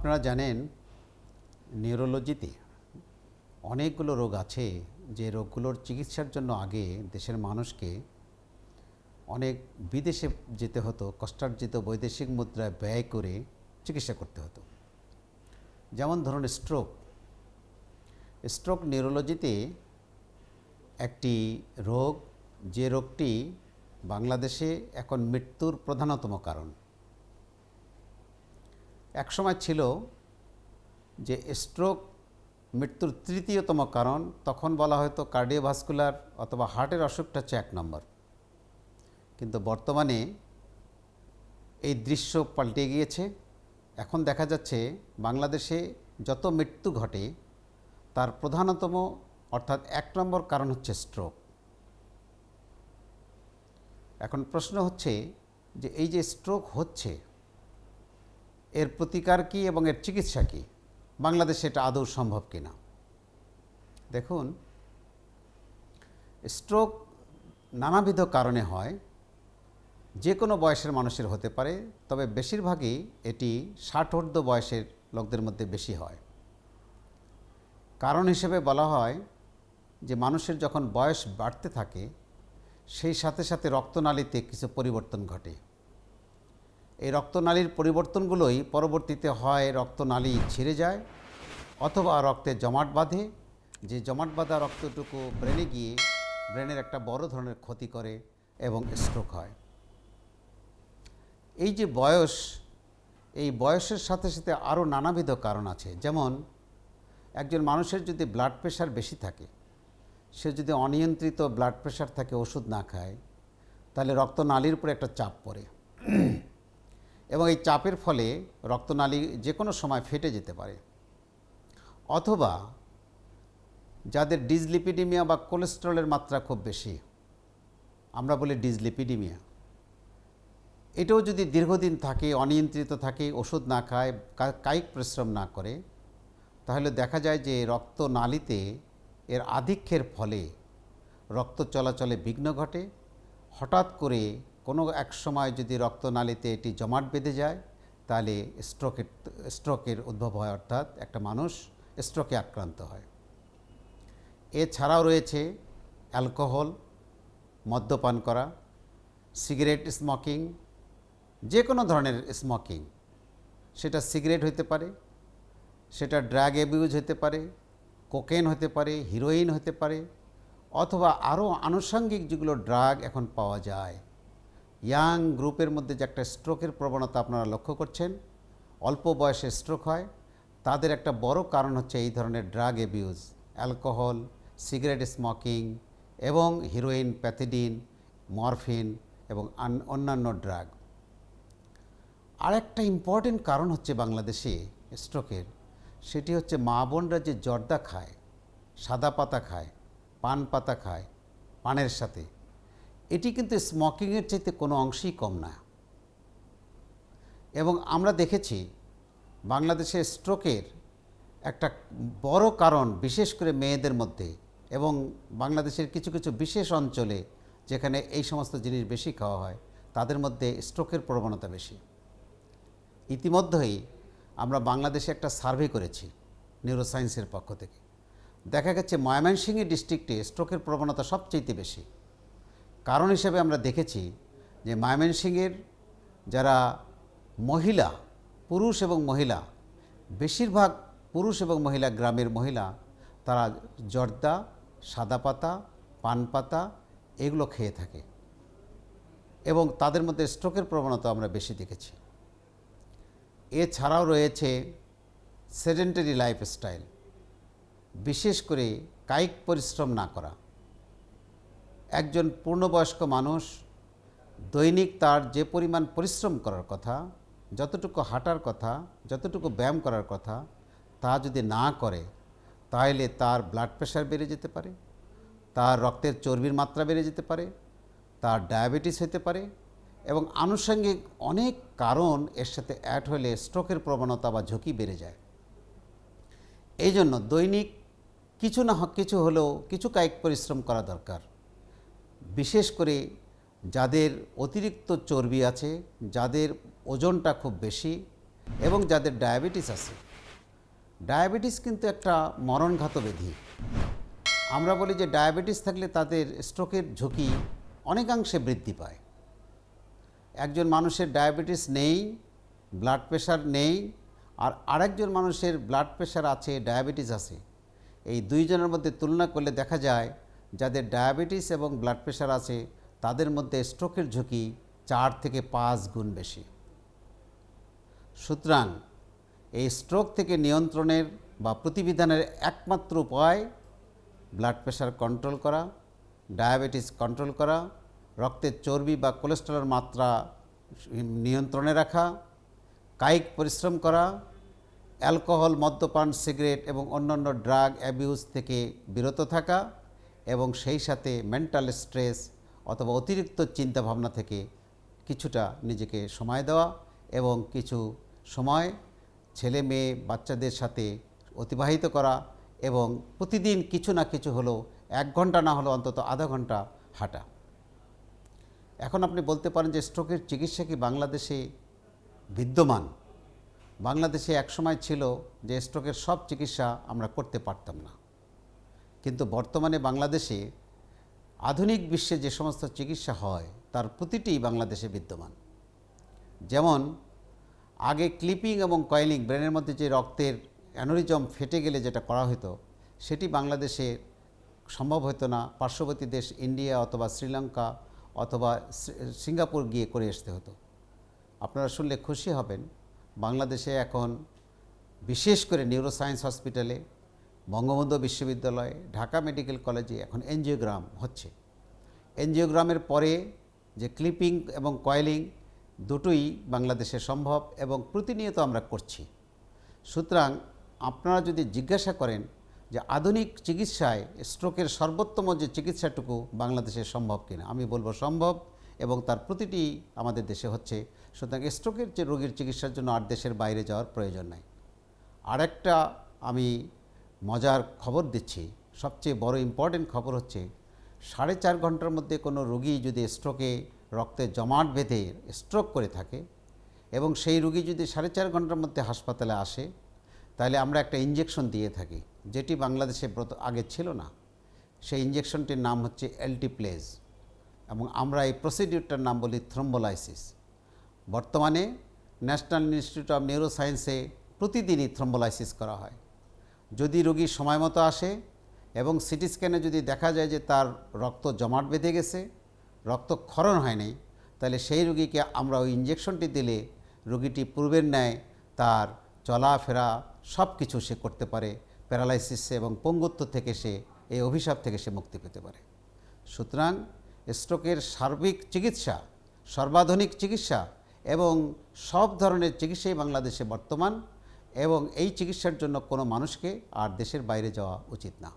আপনারা জানেন নিউরোলজিতে অনেকগুলো রোগ আছে যে রোগগুলোর চিকিৎসার জন্য আগে দেশের মানুষকে অনেক বিদেশে যেতে হতো, কষ্টার্জিত বৈদেশিক মুদ্রায় ব্যয় করে চিকিৎসা করতে হতো। যেমন ধরুন স্ট্রোক স্ট্রোক নিউরোলজিতে একটি রোগ, যে রোগটি বাংলাদেশে এখন মৃত্যুর প্রধানতম কারণ। একসময় ছিল যে স্ট্রোক মৃত্যুর তৃতীয়তম কারণ, তখন বলা হয়তো কার্ডিওভাস্কুলার অথবা হার্টের অসুখটা হচ্ছে এক নম্বর। কিন্তু বর্তমানে এই দৃশ্য পাল্টে গিয়েছে। এখন দেখা যাচ্ছে বাংলাদেশে যত মৃত্যু ঘটে, তার প্রধানতম অর্থাৎ এক নম্বর কারণ হচ্ছে স্ট্রোক এখন প্রশ্ন হচ্ছে যে এই যে স্ট্রোক হচ্ছে এর প্রতিকার কী এবং এর চিকিৎসা কী? বাংলাদেশে এটা আদৌ সম্ভব কিনা? দেখুন স্ট্রোক নানাবিধ কারণে হয়, যে কোনো বয়সের মানুষের হতে পারে, তবে বেশিরভাগই এটি ষাটোর্ধ্ব বয়সের লোকদের মধ্যে বেশি হয়। কারণ হিসেবে বলা হয় যে মানুষের যখন বয়স বাড়তে থাকে, সেই সাথে সাথে রক্তনালীতে কিছু পরিবর্তন ঘটে। এই রক্তনালীর পরিবর্তনগুলোই পরবর্তীতে হয় রক্তনালী ছিঁড়ে যায় অথবা রক্তে জমাট বাঁধে। যে জমাট বাঁধা রক্তটুকু ব্রেনে গিয়ে ব্রেনের একটা বড় ধরনের ক্ষতি করে এবং স্ট্রোক হয়। এই যে বয়স, এই বয়সের সাথে সাথে আরও নানাবিধ কারণ আছে। যেমন, একজন মানুষের যদি ব্লাড প্রেশার বেশি থাকে, সে যদি অনিয়ন্ত্রিত ব্লাড প্রেশার থাকে, ওষুধ না খায়, তাহলে রক্তনালীর উপরে একটা চাপ পড়ে। এবং এই চাপের ফলে রক্তনালী যে কোনো সময় ফেটে যেতে পারে। অথবা যাদের ডিজলিপিডিমিয়া বা কোলেস্টেরলের মাত্রা খুব বেশি, আমরা বলি ডিজলিপিডিমিয়া এটাও যদি দীর্ঘদিন থাকে, অনিয়ন্ত্রিত থাকে, ওষুধ না খায় কায়িক পরিশ্রম না করে, তাহলে দেখা যায় যে রক্তনালীতে এর আধিক্যের ফলে রক্ত চলাচলে বিঘ্ন ঘটে। হঠাৎ করে কোনো এক সময় যদি রক্তনালীতে এটি জমাট বেঁধে যায়, তাহলে স্ট্রোকের স্ট্রোকের উদ্ভব হয়, অর্থাৎ একটা মানুষ স্ট্রোকে আক্রান্ত হয়। এছাড়াও রয়েছে অ্যালকোহল, মদ্যপান করা, সিগারেট স্মোকিং, যে কোনো ধরনের স্মোকিং। সেটা সিগারেট হতে পারে, সেটা ড্রাগ অ্যাবিউজ হতে পারে কোকেন হতে পারে, হিরোইন হতে পারে, অথবা আরও আনুষঙ্গিক যেগুলো ড্রাগ এখন পাওয়া যায় ইয়াং গ্রুপের মধ্যে যে একটা স্ট্রোকের প্রবণতা আপনারা লক্ষ্য করছেন, অল্প বয়সে স্ট্রোক হয়, তাদের একটা বড় কারণ হচ্ছে এই ধরনের drug abuse, alcohol, cigarette smoking এবং হিরোইন, প্যাথিডিন, মরফিন এবং অন্যান্য ড্রাগ। আরেকটা ইম্পর্টেন্ট কারণ হচ্ছে বাংলাদেশে স্ট্রোকের, সেটি হচ্ছে মা বোনরা যে জর্দা খায়, সাদা পাতা খায়, পান পাতা খায়, পানের সাথে এটি কিন্তু স্মোকিংয়ের চাইতে কোনো অংশেই কম না। এবং আমরা দেখেছি বাংলাদেশে স্ট্রোকের একটা বড় কারণ বিশেষ করে মেয়েদের মধ্যে এবং বাংলাদেশের কিছু কিছু বিশেষ অঞ্চলে যেখানে এই সমস্ত জিনিস বেশি খাওয়া হয়, তাদের মধ্যে স্ট্রোকের প্রবণতা বেশি। ইতিমধ্যেই আমরা বাংলাদেশে একটা সার্ভে করেছি নিউরোসায়েন্সের পক্ষ থেকে। দেখা গেছে ময়মনসিংহ ডিস্ট্রিক্টে স্ট্রোকের প্রবণতা সবচেয়ে বেশি। কারণ হিসেবে আমরা দেখেছি যে ময়মনসিংহের যারা মহিলা, পুরুষ এবং মহিলা, বেশিরভাগ পুরুষ এবং মহিলা গ্রামের মহিলা, তারা জর্দা, সাদা পাতা, পান পাতা এগুলো খেয়ে থাকে এবং তাদের মধ্যে স্ট্রোকের প্রবণতা আমরা বেশি দেখেছি। এছাড়াও রয়েছে সেডেন্টারি লাইফস্টাইল, বিশেষ করে কায়িক পরিশ্রম না করা। একজন পূর্ণবয়স্ক মানুষ দৈনিক তার যে পরিমাণ পরিশ্রম করার কথা, যতটুকু হাঁটার কথা, যতটুকু ব্যায়াম করার কথা, তা যদি না করে তাহলে তার ব্লাড প্রেশার বেড়ে যেতে পারে, তার রক্তের চর্বির মাত্রা বেড়ে যেতে পারে, তার ডায়াবেটিস হতে পারে এবং আনুষঙ্গিক অনেক কারণ এর সাথে অ্যাড হলে স্ট্রোকের প্রবণতা বা ঝুঁকি বেড়ে যায়। এই জন্য দৈনিক কিছু না কিছু হলেও কিছু কায়িক পরিশ্রম করা দরকার। বিশেষ করে যাদের অতিরিক্ত চর্বি আছে, যাদের ওজনটা খুব বেশি এবং যাদের ডায়াবেটিস আছে। ডায়াবেটিস কিন্তু একটা মরণঘাত ব্যাধি। আমরা বলি যে ডায়াবেটিস থাকলে তাদের স্ট্রোকের ঝুঁকি অনেকাংশে বৃদ্ধি পায়। একজন মানুষের ডায়াবেটিস নেই, ব্লাড প্রেশার নেই, আর আরেকজন মানুষের ব্লাড প্রেশার আছে, ডায়াবেটিস আছে। এই দুইজনের মধ্যে তুলনা করলে দেখা যায় যাদের ডায়াবেটিস এবং ব্লাড প্রেশার আছে, তাদের মধ্যে স্ট্রোকের ঝুঁকি চার থেকে পাঁচ গুণ বেশি। সুতরাং এই স্ট্রোক থেকে নিয়ন্ত্রণের বা প্রতিবিধানের একমাত্র উপায় ব্লাড প্রেশার কন্ট্রোল করা, ডায়াবেটিস কন্ট্রোল করা রক্তের চর্বি বা কোলেস্টেরলের মাত্রা নিয়ন্ত্রণে রাখা, কায়িক পরিশ্রম করা, অ্যালকোহল, মদ্যপান, সিগারেট এবং অন্যান্য ড্রাগ অ্যাবিউজ থেকে বিরত থাকা এবং সেই সাথে মেন্টাল স্ট্রেস অথবা অতিরিক্ত চিন্তাভাবনা থেকে কিছুটা নিজেকে সময় দেওয়া এবং কিছু সময় ছেলে মেয়ে বাচ্চাদের সাথে অতিবাহিত করা এবং প্রতিদিন কিছু না কিছু হলেও এক ঘণ্টা না হলেও অন্তত আধা ঘণ্টা হাঁটা। এখন আপনি বলতে পারেন যে স্ট্রোকের চিকিৎসা কি বাংলাদেশে বিদ্যমান? বাংলাদেশে একসময় ছিল যে স্ট্রোকের সব চিকিৎসা আমরা করতে পারতাম না। কিন্তু বর্তমানে বাংলাদেশে আধুনিক বিশ্বে যে সমস্ত চিকিৎসা হয়, তার প্রতিটি বাংলাদেশে বিদ্যমান। যেমন, আগে ক্লিপিং এবং কয়েলিং, ব্রেনের মধ্যে যে রক্তের অ্যানোরিজম ফেটে গেলে যেটা করা হতো, সেটি বাংলাদেশে সম্ভব হতো না। পার্শ্ববর্তী দেশ ইন্ডিয়া অথবা শ্রীলঙ্কা অথবা সিঙ্গাপুর গিয়ে করে আসতে হতো। আপনারা শুনলে খুশি হবেন, বাংলাদেশে এখন বিশেষ করে নিউরোসায়েন্স হসপিটালে বঙ্গবন্ধু বিশ্ববিদ্যালয়ে, ঢাকা মেডিকেল কলেজে এখন এনজিওগ্রাম হচ্ছে। এনজিওগ্রামের পরে যে ক্লিপিং এবং কয়েলিং দুটোই বাংলাদেশে সম্ভব এবং প্রতিনিয়ত আমরা করছি। সুতরাং আপনারা যদি জিজ্ঞাসা করেন যে আধুনিক চিকিৎসায় স্ট্রোকের সর্বোত্তম যে চিকিৎসাটুকু বাংলাদেশে সম্ভব কিনা, আমি বলব সম্ভব এবং তার প্রতিটি আমাদের দেশে হচ্ছে। সুতরাং স্ট্রোকের যে রোগীর চিকিৎসার জন্য আর দেশের বাইরে যাওয়ার প্রয়োজন নাই। আরেকটা আমি মজার খবর দিচ্ছি। সবচেয়ে বড় ইম্পর্টেন্ট খবর হচ্ছে, সাড়ে চার ঘণ্টার মধ্যে কোনো রোগী যদি স্ট্রোকে রক্তে জমাট বেঁধে স্ট্রোক করে থাকে এবং সেই রোগী যদি সাড়ে চার ঘণ্টার মধ্যে হাসপাতালে আসে, তাহলে আমরা একটা ইঞ্জেকশন দিয়ে থাকি, যেটি বাংলাদেশে আগে ছিল না। সেই ইঞ্জেকশনটির নাম হচ্ছে অ্যালটিপ্লেজ এবং আমরা এই প্রসিডিউরটার নাম বলি থ্রম্বোলাইসিস বর্তমানে ন্যাশনাল ইনস্টিটিউট অফ নিউরোসায়েন্সে প্রতিদিনই থ্রম্বোলাইসিস করা হয়। যদি রোগী সময় মতো আসে এবং সিটি স্ক্যানে যদি দেখা যায় যে তার রক্ত জমাট বেঁধে গেছে রক্তক্ষরণ হয়নি, তাহলে সেই রোগীকে আমরা ওই ইঞ্জেকশনটি দিলে রোগীটি পূর্বের ন্যায় তার চলাফেরা সব কিছু সে করতে পারে প্যারালাইসিস এবং পঙ্গুত্ব থেকে সে, এই অভিশাপ থেকে সে মুক্তি পেতে পারে। সুতরাং স্ট্রোকের সার্বিক চিকিৎসা, সর্বাধুনিক চিকিৎসা এবং সব ধরনের চিকিৎসাই বাংলাদেশে বর্তমান। এবং এই চিকিৎসার জন্য কোনো মানুষকে আর দেশের বাইরে যাওয়া উচিত না।